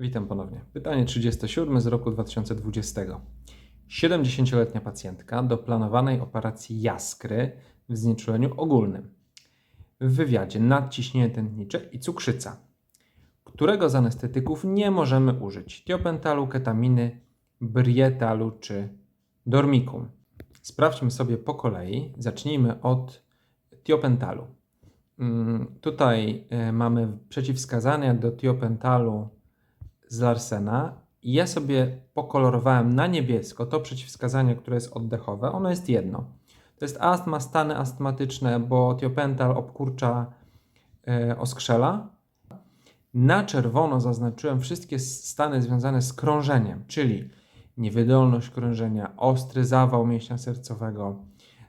Witam ponownie. Pytanie 37 z roku 2020. 70-letnia pacjentka do planowanej operacji jaskry w znieczuleniu ogólnym. W wywiadzie nadciśnienie tętnicze i cukrzyca. Którego z anestetyków nie możemy użyć? Tiopentalu, ketaminy, brietalu czy dormikum? Sprawdźmy sobie po kolei. Zacznijmy od tiopentalu. Mm, Tutaj e, mamy przeciwwskazania do tiopentalu z Larsena i ja sobie pokolorowałem na niebiesko to przeciwwskazanie, które jest oddechowe. Ono jest jedno. To jest astma, stany astmatyczne, bo tiopental obkurcza e, oskrzela. Na czerwono zaznaczyłem wszystkie stany związane z krążeniem, czyli niewydolność krążenia, ostry zawał mięśnia sercowego,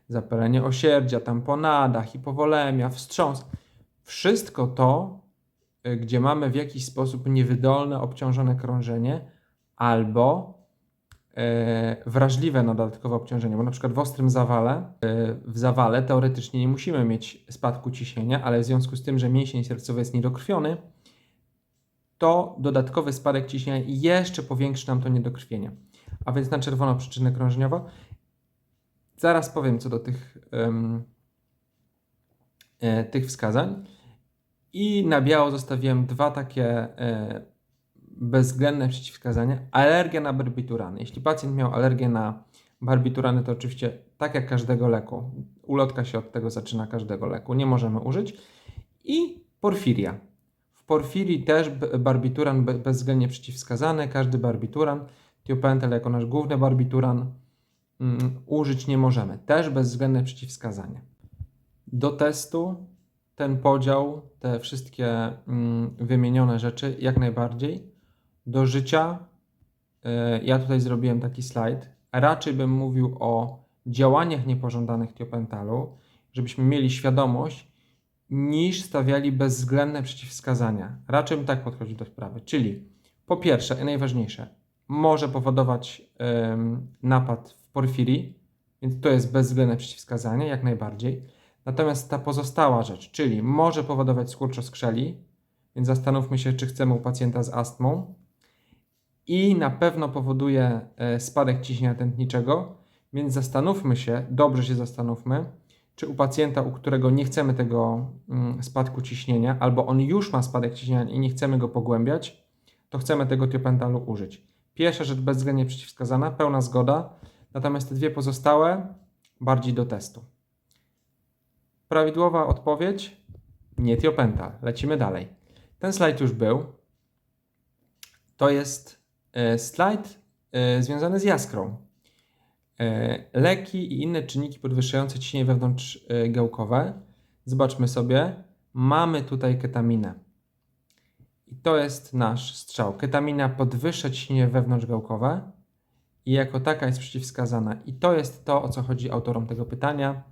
zapalenie osierdzia, tamponada, hipowolemia, wstrząs. Wszystko to, gdzie mamy w jakiś sposób niewydolne, obciążone krążenie albo e, wrażliwe na dodatkowe obciążenie, bo na przykład w ostrym zawale, e, w zawale teoretycznie nie musimy mieć spadku ciśnienia, ale w związku z tym, że mięsień sercowy jest niedokrwiony, to dodatkowy spadek ciśnienia jeszcze powiększy nam to niedokrwienie. A więc na czerwono przyczynę krążeniową. Zaraz powiem co do tych, e, tych wskazań. I na biało zostawiłem dwa takie e, bezwzględne przeciwwskazania. Alergia na barbiturany. Jeśli pacjent miał alergię na barbiturany, to oczywiście tak jak każdego leku, ulotka się od tego zaczyna każdego leku, nie możemy użyć. I porfiria. W porfirii też barbituran be- bezwzględnie przeciwwskazany, każdy barbituran, tiopental jako nasz główny barbituran, mm, użyć nie możemy. Też bezwzględne przeciwwskazanie. Do testu ten podział, te wszystkie mm, wymienione rzeczy jak najbardziej. Do życia e, ja tutaj zrobiłem taki slajd. Raczej bym mówił o działaniach niepożądanych tiopentalu, żebyśmy mieli świadomość, niż stawiali bezwzględne przeciwwskazania. Raczej bym tak podchodził do sprawy. Czyli po pierwsze, i najważniejsze, może powodować napad w porfirii, więc to jest bezwzględne przeciwwskazanie, jak najbardziej. Natomiast ta pozostała rzecz, czyli może powodować skurcz oskrzeli, więc zastanówmy się, czy chcemy u pacjenta z astmą i na pewno powoduje e, spadek ciśnienia tętniczego, więc zastanówmy się, dobrze się zastanówmy, czy u pacjenta, u którego nie chcemy tego mm, spadku ciśnienia, albo on już ma spadek ciśnienia i nie chcemy go pogłębiać, to chcemy tego tiopentalu użyć. Pierwsza rzecz bezwzględnie przeciwwskazana, pełna zgoda, natomiast te dwie pozostałe bardziej do testu. Prawidłowa odpowiedź? Nie tiopental. Lecimy dalej. Ten slajd już był. To jest e, slajd e, związany z jaskrą. E, leki i inne czynniki podwyższające ciśnienie wewnątrzgałkowe. Zobaczmy sobie. Mamy tutaj ketaminę. I to jest nasz strzał. Ketamina podwyższa ciśnienie wewnątrzgałkowe i jako taka jest przeciwwskazana. I to jest to, o co chodzi autorom tego pytania.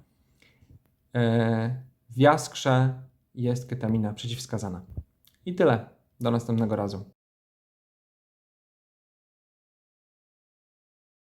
E, w jaskrze jest ketamina przeciwwskazana. I tyle. Do następnego razu.